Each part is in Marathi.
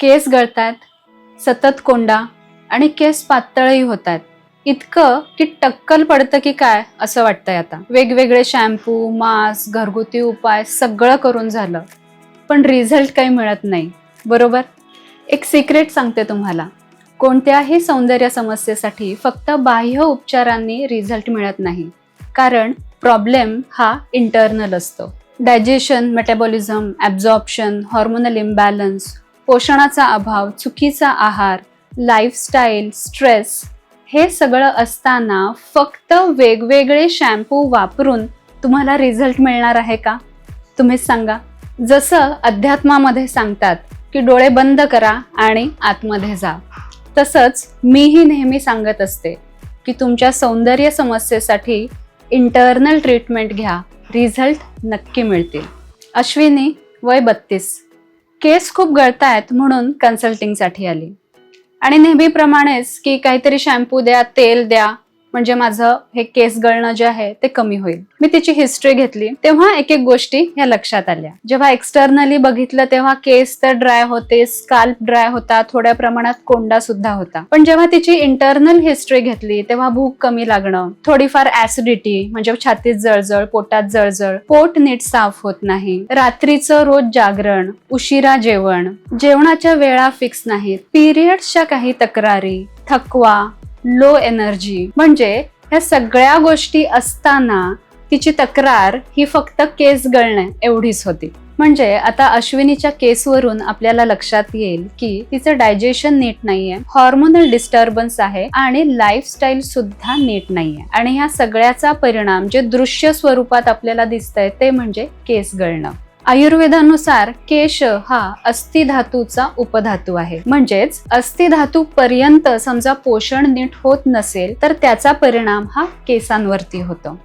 केस गळतात सतत कोंडा आणि केस पातळही होतात इतकं की टक्कल पडतं की काय असं वाटतंय आता. वेगवेगळे शॅम्पू मास्क घरगुती उपाय सगळं करून झालं. पण रिझल्ट काही मिळत नाही. बरोबर? एक सिक्रेट सांगते तुम्हाला. कोणत्याही सौंदर्य समस्येसाठी फक्त बाह्य उपचारांनी रिझल्ट मिळत नाही. कारण प्रॉब्लेम हा इंटरनल असतो. Digestion metabolism absorption hormonal imbalance पोषणाचा अभाव चुकीचा आहार लाईफस्टाईल स्ट्रेस हे सगळं असताना फक्त वेगवेगळे शॅम्पू वापरून तुम्हाला रिझल्ट मिळणार आहे का? तुम्हीच सांगा. जसं अध्यात्मामध्ये सांगतात की डोळे बंद करा आणि आतमध्ये जा. तसंच मीही नेहमी सांगत असते की तुमच्या सौंदर्य समस्येसाठी इंटरनल ट्रीटमेंट घ्या. रिझल्ट नक्की मिळतील. अश्विनी वय बत्तीस. केस खूप गळतायत म्हणून कन्सल्टिंगसाठी आली. आणि नेहमीप्रमाणेच की काहीतरी शॅम्पू द्या तेल द्या म्हणजे माझं हे केस गळणं जे आहे ते कमी होईल. मी तिची हिस्ट्री घेतली तेव्हा एक एक गोष्टी ह्या लक्षात आल्या. जेव्हा एक्सटर्नली बघितलं तेव्हा केस तर ड्राय होते स्काल्प ड्राय होता थोड्या प्रमाणात कोंडा सुद्धा होता. पण जेव्हा तिची इंटरनल हिस्ट्री घेतली तेव्हा भूक कमी लागणं थोडीफार ऍसिडिटी म्हणजे छातीत जळजळ पोटात जळजळ पोट नीट साफ होत नाही रात्रीचं रोज जागरण उशिरा जेवण जेवणाच्या वेळा फिक्स नाहीत पिरियड्सच्या काही तक्रारी थकवा लो एनर्जी म्हणजे ह्या सगळ्या गोष्टी असताना तिची तक्रार ही फक्त केस गळणे एवढीच होती. म्हणजे आता अश्विनीच्या केसवरून आपल्याला लक्षात येईल की तिचं डायजेशन नीट नाहीये हॉर्मोनल डिस्टर्बन्स आहे आणि लाईफस्टाईल सुद्धा नीट नाहीये. आणि ह्या सगळ्याचा परिणाम जे दृश्य स्वरूपात आपल्याला दिसतंय ते म्हणजे केस गळणं. आयुर्वेदानुसार केश हा अस्थिधातूचा उपधातू आहे. म्हणजेच अस्थिधातू पर्यंत समजा पोषण नीट होत नसेल तर त्याचा परिणाम हा केसांवरती होतो.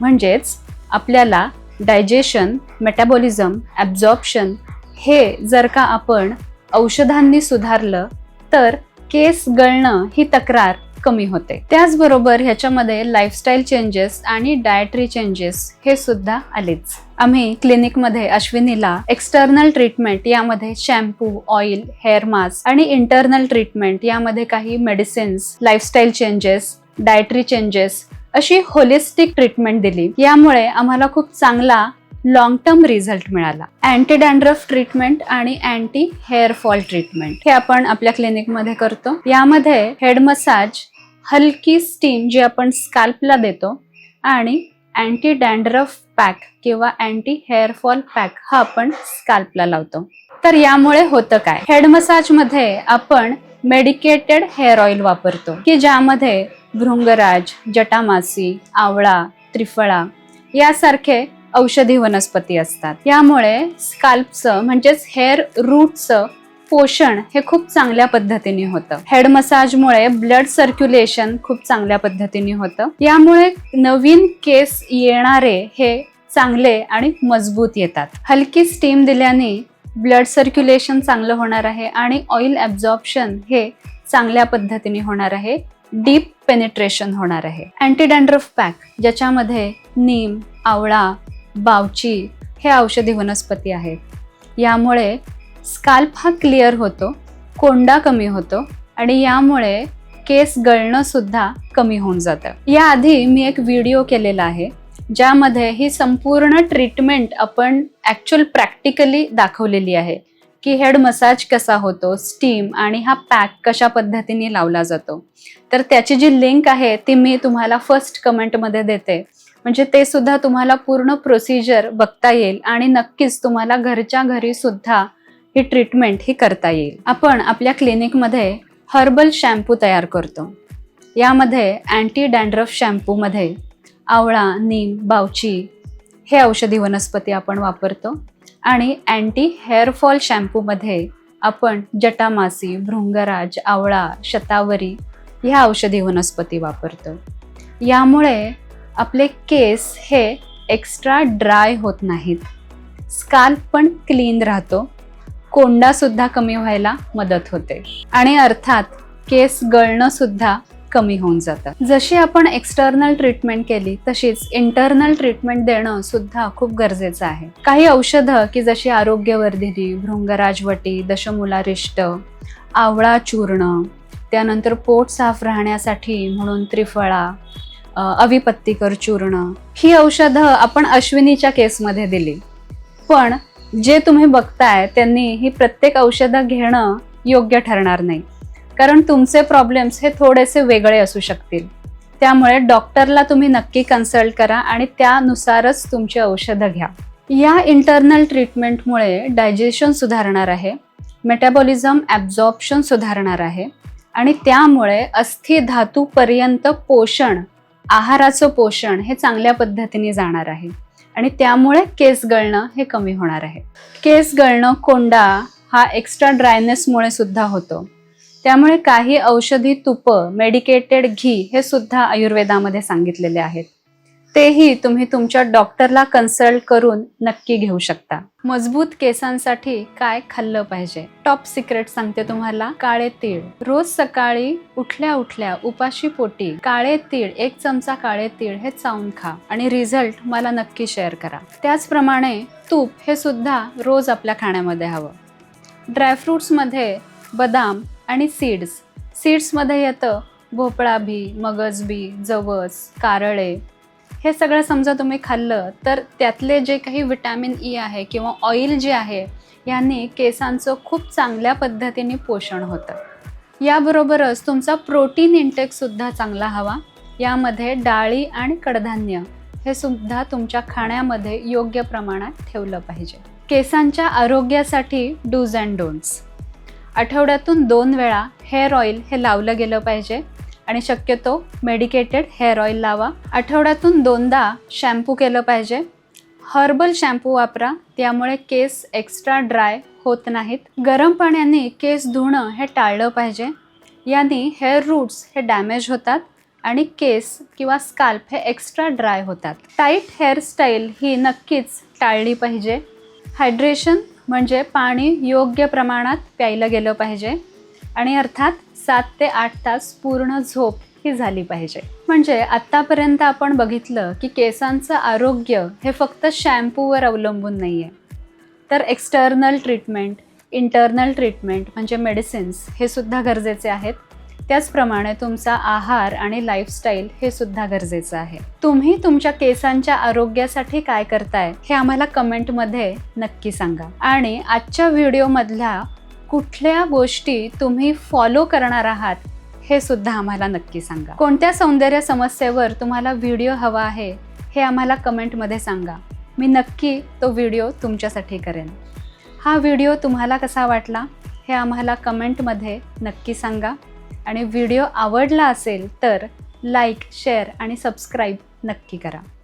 म्हणजेच आपल्याला डायजेशन मेटाबॉलिझम ॲब्झॉर्प्शन हे जर का आपण औषधांनी सुधारलं तर केस गळणं ही तक्रार कमी होते. त्याचबरोबर ह्याच्यामध्ये लाईफस्टाईल चेंजेस आणि डायटरी चेंजेस हे सुद्धा आलेच. आम्ही क्लिनिकमध्ये अश्विनीला एक्सटर्नल ट्रीटमेंट यामध्ये शॅम्पू ऑइल हेअर मास्क आणि इंटरनल ट्रीटमेंट यामध्ये काही medicines lifestyle changes dietary changes अशी होलिस्टिक ट्रीटमेंट दिली. यामुळे आम्हाला खूप चांगला लॉंग टर्म रिझल्ट मिळाला. अँटी डॅन्ड्रफ ट्रीटमेंट आणि अँटी हेअर फॉल ट्रीटमेंट हे आपण आपल्या क्लिनिकमध्ये करतो. यामध्ये हेड मसाज हलकी स्टीम जी आपण स्काल्पला देतो आणि अँटी डॅन्ड्रफ पॅक किंवा अँटी हेअर फॉल पॅक हा आपण स्काल्पला लावतो. तर यामुळे होतं काय? हेड मसाजमध्ये आपण मेडिकेटेड हेअर ऑइल वापरतो की ज्यामध्ये भृंगराज जटामासी आवळा त्रिफळा यासारखे औषधी वनस्पती असतात. यामुळे स्काल्पचं म्हणजेच हेअर रूटचं पोषण हे खूप चांगल्या पद्धतीने होतं. हेड मसाजमुळे ब्लड सर्क्युलेशन खूप चांगल्या पद्धतीने होतं. यामुळे नवीन केस येणारे हे चांगले आणि मजबूत येतात. हलकी स्टीम दिल्याने ब्लड सर्क्युलेशन चांगलं होणार आहे आणि ऑइल ॲब्झॉर्प्शन हे चांगल्या पद्धतीने होणार आहे. डीप पेनिट्रेशन होणार आहे. अँटी डँड्रफ पॅक ज्याच्यामध्ये नीम आवळा बावची हे औषधी वनस्पती आहेत यामुळे स्काल्प हा क्लिअर होतो कोंडा कमी होतो आणि यामुळे केस गळणं सुद्धा कमी होऊन जातं. याआधी मी एक व्हिडिओ केलेला आहे ज्यामध्ये ही संपूर्ण ट्रीटमेंट आपण ॲक्च्युअल प्रॅक्टिकली दाखवलेली आहे की हेड मसाज कसा होतो स्टीम आणि हा पॅक कशा पद्धतीने लावला जातो. तर त्याची जी लिंक आहे ती मी तुम्हाला फर्स्ट कमेंटमध्ये देते. म्हणजे ते सुद्धा तुम्हाला पूर्ण प्रोसिजर बघता येईल आणि नक्कीच तुम्हाला घरच्या घरी सुद्धा ही ट्रीटमेंट ही करता येईल. आपण आपल्या क्लिनिकमध्ये हर्बल शॅम्पू तयार करतो. यामध्ये अँटी डँड्रफ शॅम्पूमध्ये आवळा नीम बावची हे औषधी वनस्पती आपण वापरतो आणि अँटी हेअरफॉल शॅम्पूमध्ये आपण जटामासी भृंगराज आवळा शतावरी ह्या औषधी वनस्पती वापरतो. यामुळे आपले केस हे एक्स्ट्रा ड्राय होत नाहीत. स्काल्प पण क्लीन राहतो. कोंडा सुद्धा कमी व्हायला मदत होते. आणि अर्थात केस गळणं सुद्धा कमी होऊन जातं. जशी आपण एक्सटर्नल ट्रीटमेंट केली तशीच इंटरनल ट्रीटमेंट देणं सुद्धा खूप गरजेचं आहे. काही औषधं की जशी आरोग्यवर्धिनी भृंगराजवटी दशमुलारिष्ट आवळा चूर्ण त्यानंतर पोट साफ राहण्यासाठी म्हणून त्रिफळा अविपत्तिकर चूर्ण. ही औषधं आपण अश्विनीच्या केसमध्ये दिली. पण जे तुम्ही बघताय त्यांनी ही प्रत्येक औषधं घेणं योग्य ठरणार नाही. कारण तुमचे प्रॉब्लेम्स हे थोडेसे वेगळे असू शकतील. त्यामुळे डॉक्टरला तुम्ही नक्की कन्सल्ट करा आणि त्यानुसारच तुमची औषधं घ्या. या इंटरनल ट्रीटमेंटमुळे डायजेशन सुधारणार आहे. मेटाबॉलिझम ॲब्झॉर्प्शन सुधारणार आहे. आणि त्यामुळे अस्थि धातूपर्यंत पोषण आहाराचं पोषण हे चांगल्या पद्धतीने जाणार आहे. आणि त्यामुळे केस गळणं हे कमी होणार आहे. केस गळणं कोंडा हा एक्स्ट्रा ड्रायनेसमुळे सुद्धा होतो. त्यामुळे काही औषधी तुपं मेडिकेटेड घी हे सुद्धा आयुर्वेदामध्ये सांगितलेले आहेत. तेही तुम्ही तुमच्या डॉक्टरला कन्सल्ट करून नक्की घेऊ शकता. मजबूत केसांसाठी काय खाल्लं पाहिजे? टॉप सिक्रेट सांगते तुम्हाला काळे तीळ. रोज सकाळी उठल्या उठल्या उपाशी पोटी काळे तीळ एक चमचा काळे तीळ हे चावून खा आणि रिझल्ट मला नक्की शेअर करा. त्याचप्रमाणे तूप हे सुद्धा रोज आपल्या खाण्यामध्ये हवं. ड्रायफ्रुट्समध्ये बदाम आणि सीड्स सीड्समध्ये येतं भोपळा बी मगज बी जवस कारळे हे सगळं समजा तुम्ही खाल्लं तर त्यातले जे काही विटॅमिन ई आहे किंवा ऑइल जे आहे यांनी केसांचं खूप चांगल्या पद्धतीने पोषण होतं. याबरोबरच तुमचा प्रोटीन इंटेकसुद्धा चांगला हवा. यामध्ये डाळी आणि कडधान्य हे सुद्धा तुमच्या खाण्यामध्ये योग्य प्रमाणात ठेवलं पाहिजे. केसांच्या आरोग्यासाठी डूज अँड डोंट्स आठवड्यातून दोन वेळा हेअर ऑइल हे लावलं गेलं पाहिजे. आणि शक्यतो मेडिकेटेड हेअर ऑइल लावा. आठवड्यातून दोनदा शॅम्पू केलं पाहिजे. हर्बल शॅम्पू वापरा. त्यामुळे केस एक्स्ट्रा ड्राय होत नाहीत. गरम पाण्याने केस धुणं हे टाळलं पाहिजे. याने हेअर रूट्स हे डॅमेज होतात आणि केस किंवा स्काल्प हे एक्स्ट्रा ड्राय होतात. टाईट हेअरस्टाईल ही नक्कीच टाळली पाहिजे. हायड्रेशन म्हणजे पाणी योग्य प्रमाणात प्यायलं गेलं पाहिजे. आणि अर्थात सात ते आठ तास पूर्ण झोप ही झाली पाहिजे. म्हणजे आत्तापर्यंत आपण बघितलं की केसांचं आरोग्य हे फक्त शॅम्पूवर अवलंबून नाही आहे तर एक्स्टर्नल ट्रीटमेंट इंटरनल ट्रीटमेंट म्हणजे मेडिसिन्स हे सुद्धा गरजेचे आहेत. त्याचप्रमाणे तुमचा आहार आणि लाईफस्टाईल हे सुद्धा गरजेचं आहे. तुम्ही तुमच्या केसांच्या आरोग्यासाठी काय करताय हे आम्हाला कमेंटमध्ये नक्की सांगा. आणि आजच्या व्हिडिओमधल्या कुठल्या गोष्टी तुम्ही फॉलो करणार आहात हे सुद्धा आम्हाला नक्की सांगा. कोणत्या सौंदर्य समस्येवर तुम्हाला व्हिडिओ हवा आहे हे आम्हाला कमेंटमध्ये सांगा. मी नक्की तो व्हिडिओ तुमच्यासाठी करेन. हा व्हिडिओ तुम्हाला कसा वाटला हे आम्हाला कमेंटमध्ये नक्की सांगा. आणि व्हिडिओ आवडला असेल तर लाईक शेअर आणि सबस्क्राईब नक्की करा.